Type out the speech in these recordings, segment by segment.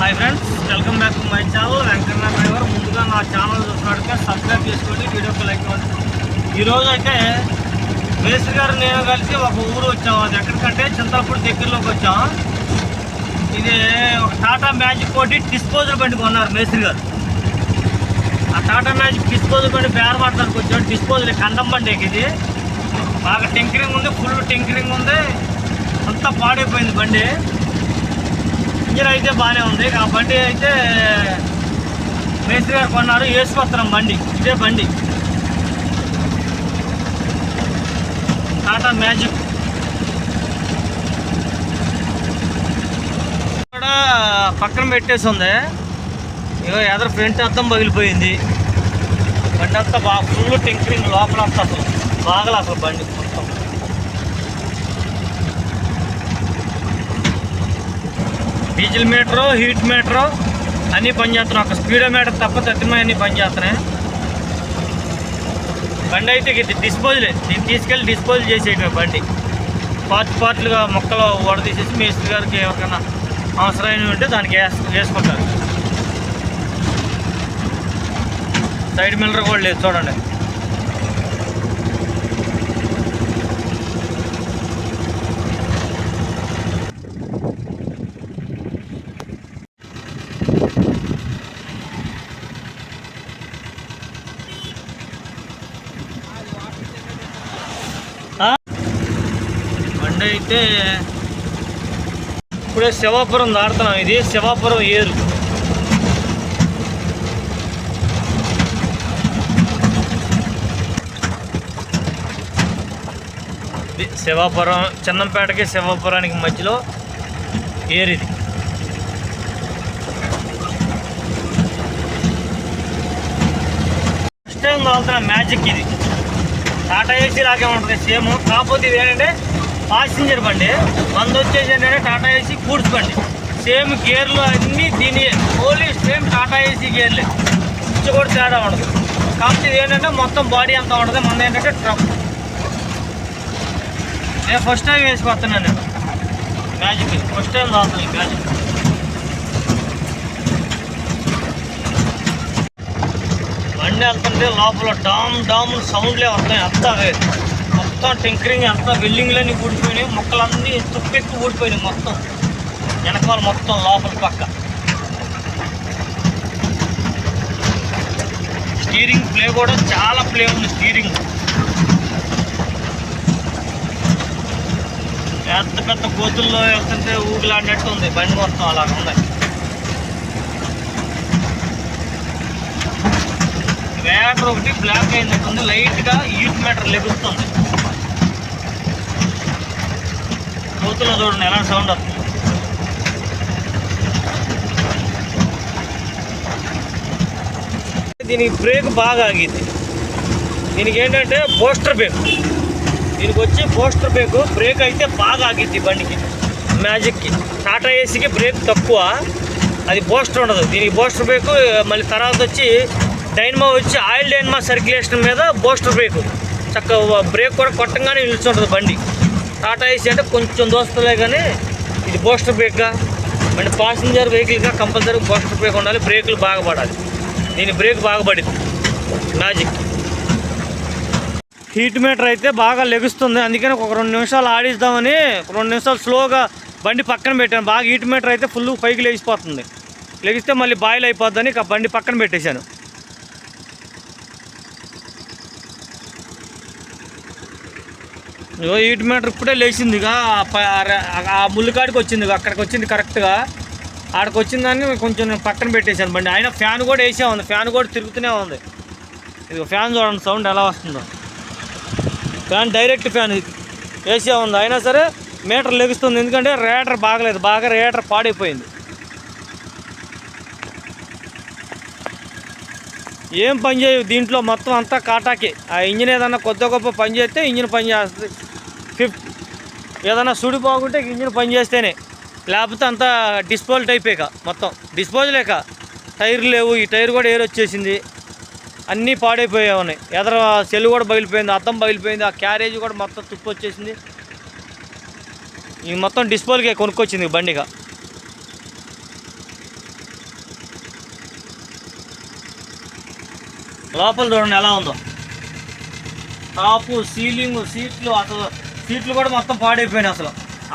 Hi friends welcome back to my channel Venkanna driver ముందుగా నా channel చూసినట్టుగా subscribe చేసుకోండి వీడియోకి లైక్ ఇవ్వండి ఈరోజు అయితే మేస్త్రి గారు నేను కలిసి ఒక ఊరు వచ్చాం. అది ఎక్కడికంటే చింతలపూడి దగ్గరలోకి వచ్చాం. ఇది ఒక టాటా మ్యాజిక్ కోటి డిస్పోజల్ బండి కొన్నారు మేస్త్రి గారు. ఆ టాటా మ్యాజిక్ డిస్పోజల్ బండి బేరమాడడానికి వచ్చాడు. డిస్పోజల్ కండం బండి ఇది. బాగా టింకరింగ్ ఉంది ఫుల్ టింకరింగ్ ఉంది. అంతా పాడైపోయింది బండి. ఇంజన్ అయితే బాగానే ఉంది. ఆ బండి అయితే మేస్త్రి గారు కొన్నారు. వేసుకొస్తున్నాం బండి. ఇదే బండి. టాటా మ్యాజిక్. కూడా పక్కన పెట్టేసి ఉంది. ఇగో ఎదరు ఫ్రంట్ అద్దం పగిలిపోయింది. బండి అంతా బాగా ఫుల్ టింకరింగ్ లోపల అంతా అసలు. బాగల అసలు బండి మొత్తం. డీజిల్ మీటరు హీట్ మీటరు అన్నీ పనిచేస్తున్నాయి ఒక స్పీడో మీటర్ తప్ప తగ్గిన అన్నీ పనిచేస్తున్నాయి బండి అయితే ఇది డిస్పోజలే దీన్ని తీసుకెళ్ళి డిస్పోజల్ చేసేయటం బండి. పార్ట్ పార్ట్లుగా మొక్కలు వడదీసేసి మేస్త్రి గారికి ఎవరికైనా అవసరమైనవి ఉంటే దానికి వేస్ వేసుకుంటారు. సైడ్ మిల్లర్ కూడా లేదు చూడండి ఆ? బండి అయితే ఇప్పుడే శివాపురం దాడుతున్నాం ఇది శివాపురం ఏరు. ఇది శివాపురం చందంపేటకి శివాపురానికి మధ్యలో ఏరు ఇది ఫస్ట్ టైం కావాల్సిన మ్యాజిక్ ఇది. టాటా ఏసీ లాగే ఉంటుంది సేమ్. కాకపోతే ఇది ఏంటంటే పాసింజర్ బండి. వంద వచ్చేసి ఏంటంటే టాటా ఏసీ కూడ్స్ బండి. సేమ్ గేర్లు అన్నీ దీని ఓన్లీ సేమ్ టాటా ఏసీ గేర్లే ఇది కూడా తేడా ఉండదు. కాబట్టి ఇది ఏంటంటే మొత్తం బాడీ అంతా ఉండదు. మన ఏంటంటే ట్రక్ నేను ఫస్ట్ టైం వేసుకొస్తున్నాను నేను. మ్యాజిక్ ఫస్ట్ టైం రాస్తాను మ్యాజిక్ బండి వెళ్తుంటే లోపల డామ్ డామ్ సౌండ్లే వస్తాయి. అంతా వేరు. మొత్తం టింకరింగ్ అంతా బిల్డింగ్లన్నీ ఊడిపోయినాయి. మొక్కలన్నీ తుప్పెక్కి ఊడిపోయినాయి మొత్తం. వెనకాల మొత్తం లోపల పక్క. స్టీరింగ్ ప్లే కూడా చాలా ప్లే ఉంది స్టీరింగ్. పెద్ద పెద్ద గోతుల్లో వెళ్తుంటే ఊగులాడినట్టు ఉంది. బండి మొత్తం అలా ఉంది. వేటర్ ఒకటి బ్లాక్ అయినట్టుంది. లైట్గా ఈట్ మీటర్ లెగుస్తుంది కోతులో చూడండి ఎలా సౌండ్ వస్తుంది. దీనికి బ్రేక్ బాగా ఆగింది. దీనికి ఏంటంటే పోస్టర్ బ్రేక్ దీనికి వచ్చి పోస్టర్ బ్రేక్ బ్రేక్ అయితే బాగా ఆగిద్ది బండికి. మ్యాజిక్కి టాటా ఏసీకి బ్రేక్ తక్కువ. అది పోస్టర్ ఉండదు. దీనికి పోస్టర్ బ్రేక్ మళ్ళీ తర్వాత వచ్చి డైనమా వచ్చి ఆయిల్ డైనమా సర్క్యులేషన్ మీద పోస్టర్ బ్రేక్ చక్కగా బ్రేక్ కూడా కొట్టంగానే నిల్చుంటుంది బండి. టాటా ఏసీ అంటే కొంచెం దోస్తలే కానీ ఇది పోస్టర్ బ్రేక్గా మన పాసింజర్ వెహికల్గా కంపల్సరీ పోస్టర్ బ్రేక్ ఉండాలి బ్రేకులు బాగా పడాలి. దీని బ్రేక్ బాగా పడింది. మ్యాజిక్ హీట్ మీటర్ అయితే బాగా లెగుస్తుంది. అందుకని ఒక రెండు నిమిషాలు ఆడిద్దామని ఒక రెండు నిమిషాలు స్లోగా బండి పక్కన పెట్టాను. బాగా హీట్ మీటర్ అయితే ఫుల్ పైకి లెగిసిపోతుంది లెగిస్తే మళ్ళీ బాయిల్ అయిపోద్దని బండి పక్కన పెట్టేశాను. ఇగో మీటర్ ఇప్పుడే లేచింది ఆ ప- ఆ వచ్చింది అక్కడికి వచ్చింది కరెక్ట్గా. ఆడికి వచ్చిందని కొంచెం పక్కన పెట్టేశాను బండి. ఆయన ఫ్యాన్ కూడా వేసే ఉంది ఫ్యాన్ కూడా తిరుగుతూనే ఉంది. ఇది ఫ్యాన్ చూడండి సౌండ్ ఎలా వస్తుందో. ఫ్యాన్ డైరెక్ట్ ఫ్యాన్ ఇది. ఏసీ ఉంది. అయినా సరే మీటర్ లెగుస్తుంది ఎందుకంటే రేటర్ బాగలేదు బాగా రేటర్ పాడైపోయింది. ఏం పని చేయవు దీంట్లో మొత్తం అంతా కాటాకి. ఆ ఇంజిన్ ఏదన్నా కొద్ది గొప్ప పని చేస్తే ఇంజిన్ పని చేస్తుంది. ఫిఫ్త్ ఏదైనా సుడి బాగుంటే ఇంజిన్ పని చేస్తేనే. లేకపోతే అంతా డిస్పోజల్ టైపేక మొత్తం. డిస్పోజలేక టైర్ లేవు ఈ టైర్ కూడా ఏరు వచ్చేసింది. అన్నీ ఉన్నాయి. ఎదర సెల్ కూడా బగిలిపోయింది అద్దం బగిలిపోయింది ఆ క్యారేజ్ కూడా మొత్తం తుప్పు వచ్చేసింది. ఈ మొత్తం డిస్పోల్కే కొనుక్కొచ్చింది బండిగా. లోపల చూడండి ఎలా ఉందో. టాపు సీలింగ్ సీట్లు అసలు సీట్లు కూడా మొత్తం పాడైపోయినాయి అసలు.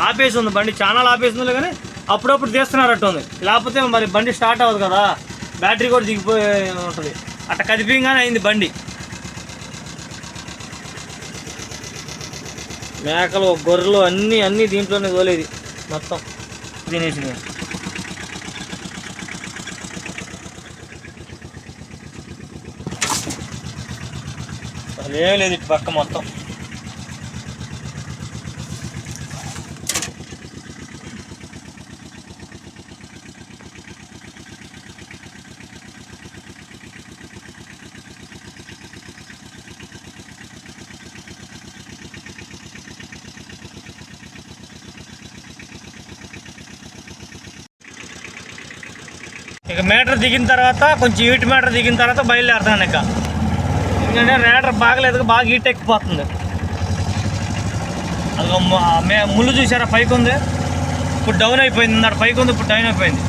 ఆపేసి ఉంది బండి చాలా ఆపేసి ఉంది కానీ అప్పుడప్పుడు తీస్తున్నారట్టు ఉంది లేకపోతే మరి బండి స్టార్ట్ అవ్వదు కదా. బ్యాటరీ కూడా దిగిపోయి ఉంటుంది. అట్ట కదిపింగానే అయింది బండి. మేకలు గొర్రెలు అన్నీ అన్నీ దీంట్లోనే తోలేది మొత్తం. తినేసి లేదు ఇటు పక్క మొత్తం. ఇక మీటర్ దిగిన తర్వాత కొంచెం హీట్ మీటర్ దిగిన తర్వాత బయలుదేరుతాను ఇక. ఎందుకంటే రేటర్ బాగలేదు బాగా హీట్ ఎక్కిపోతుంది. అది మే ముళ్ళు చూసారా? పైకి ఉంది. ఇప్పుడు డౌన్ అయిపోయింది ఇందాక పైకి ఉంది ఇప్పుడు డౌన్ అయిపోయింది.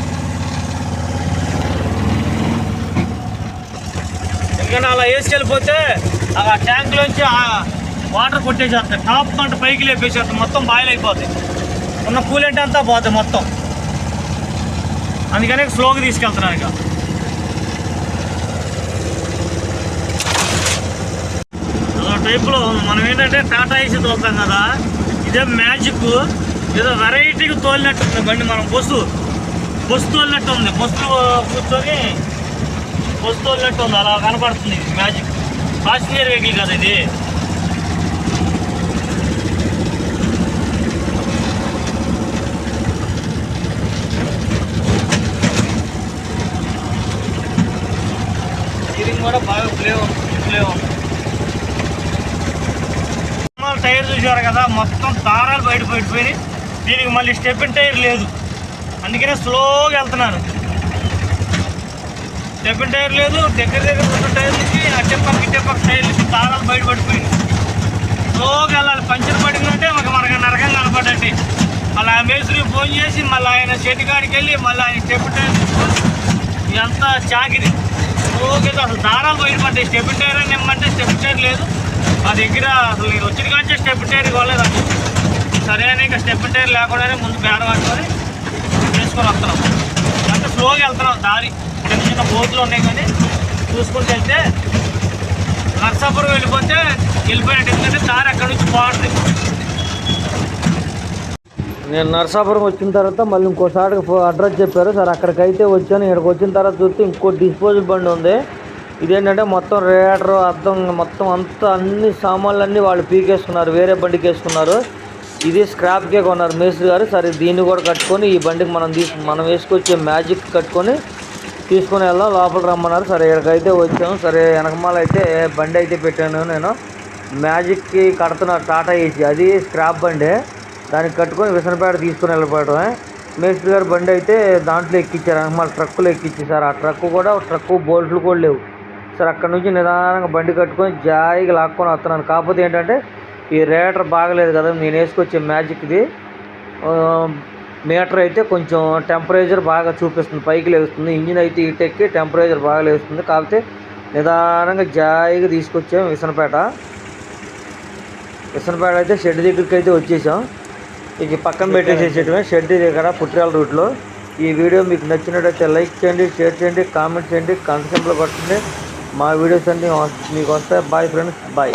ఎందుకంటే అలా వేసుకెళ్ళిపోతే ఆ ట్యాంక్లోంచి వాటర్ కొట్టేసేస్తాయి టాప్ పంట పైకి లేపేసేస్తాయి మొత్తం బాయిల్ అయిపోతాయి ఉన్న కూలెంట్ అంతా పోతుంది మొత్తం. అందుకనే స్లోగా తీసుకెళ్తున్నాను ఇక. అదో టైప్లో మనం ఏంటంటే టాటా ఏసీ తోలుతాం కదా ఇదే మ్యాజిక్ ఏదో వెరైటీగా తోలినట్టు ఉంది బండి మనం బస్సు. బస్సు తోలినట్టు ఉంది. బస్సులో కూర్చొని బస్సు తోలినట్టు ఉంది. అలా కనపడుతుంది మ్యాజిక్. పాసింజర్ వెహికల్ కదా ఇది స్టీరింగ్ కూడా బాగా ప్లే ఉంది టైర్ చూసారు కదా మొత్తం దారాలు బయట పడిపోయినాయి. దీనికి మళ్ళీ స్టెప్ టైర్ లేదు. అందుకనే స్లోగా వెళ్తున్నాను స్టెప్పిన్ టైర్ లేదు దగ్గర దగ్గర ఉన్న టైర్లకి అట్టే పక్క ఇట్టే పక్క టైర్లకి దారాలు బయట పడిపోయింది స్లోగా వెళ్ళాలి. పంచర్ పడిందంటే మాకు మనకు నరకం కనపడ్డట్టు మళ్ళీ ఆ మేస్త్రి ఫోన్ చేసి మళ్ళీ ఆయన చెట్టుకాడికి వెళ్ళి మళ్ళీ ఆయన స్టెప్ టైర్ ఇదంతా చాకిరి. ఓకే అసలు దారాలు బయటపడ్డాయి స్టెప్ టైర్ అని ఇమ్మంటే స్టెప్ టైర్ లేదు. మా దగ్గర అసలు నేను వచ్చిన కానీ స్టెప్ టైర్ ఇవ్వలేదు అసలు. సరే అని ఇంకా స్టెప్ టైర్ లేకుండానే ముందు బేడ పట్టుకొని వేసుకొని వస్తున్నాం. అంటే స్లోగా వెళ్తున్నాం దారి. చిన్న చిన్న బోతులు ఉన్నాయి కానీ చూసుకుంటూ వెళ్తే నర్సాపురం వెళ్ళిపోతే వెళ్ళిపోయినట్టు ఎందుకంటే దారి అక్కడి నుంచి బాగుంటుంది నేను నర్సాపురం వచ్చిన తర్వాత మళ్ళీ ఇంకోసారి అడ్రస్ చెప్పారు. సార్ అక్కడికి అయితే వచ్చాను. ఇక్కడికి వచ్చిన తర్వాత చూస్తే ఇంకో డిస్పోజల్ బండి ఉంది. ఇదేంటంటే మొత్తం రేటర్ అర్థం మొత్తం అంతా అన్ని సామాన్లు అన్నీ వాళ్ళు పీకేసుకున్నారు. వేరే బండికి వేసుకున్నారు. ఇది స్క్రాప్కే కొన్నారు మేస్త్రి గారు. సరే దీన్ని కూడా కట్టుకొని ఈ బండికి మనం తీసు మనం వేసుకొచ్చే మ్యాజిక్ కట్టుకొని తీసుకొని వెళ్దాం. లోపల రమ్మన్నారు. సరే ఇక్కడికైతే వచ్చాము సరే వెనకమాల అయితే బండి అయితే పెట్టాను నేను. మ్యాజిక్కి కడుతున్నారు టాటా ఏసీ అది స్క్రాప్ బండి. దానికి కట్టుకొని విసనపేట తీసుకొని వెళ్ళిపోవడమే మేస్త్రి గారు బండి అయితే దాంట్లో ఎక్కించారు వెనకమాల ట్రక్కులో ఎక్కించేసారు ఆ ట్రక్కు కూడా ట్రక్కు బోల్ట్లు కూడా లేవు. సార్ అక్కడ నుంచి నిదానంగా బండి కట్టుకొని జాయిగా లాక్కొని వస్తున్నాను. కాకపోతే ఏంటంటే ఈ రేటర్ బాగలేదు కదా నేను వేసుకొచ్చే మ్యాజిక్ది. మీటర్ అయితే కొంచెం టెంపరేచర్ బాగా చూపిస్తుంది. పైకి లేస్తుంది. ఇంజిన్ అయితే ఇటెక్కి టెంపరేచర్ బాగా లేస్తుంది. కాకపోతే నిదానంగా జాయిగా తీసుకొచ్చాం విసనపేట. విసనపేట అయితే షెడ్ దగ్గరికి అయితే వచ్చేసాం. ఇక పక్కన పెట్టేసేసేటమే షెడ్ దగ్గర పుట్టిరాల రూట్లో. ఈ వీడియో మీకు నచ్చినట్టయితే లైక్ చేయండి షేర్ చేయండి కామెంట్ చేయండి కంట సింబల్ కొట్టండి. మా వీడియోస్ అన్నీ మీకు వస్తాయి. Bye friends bye.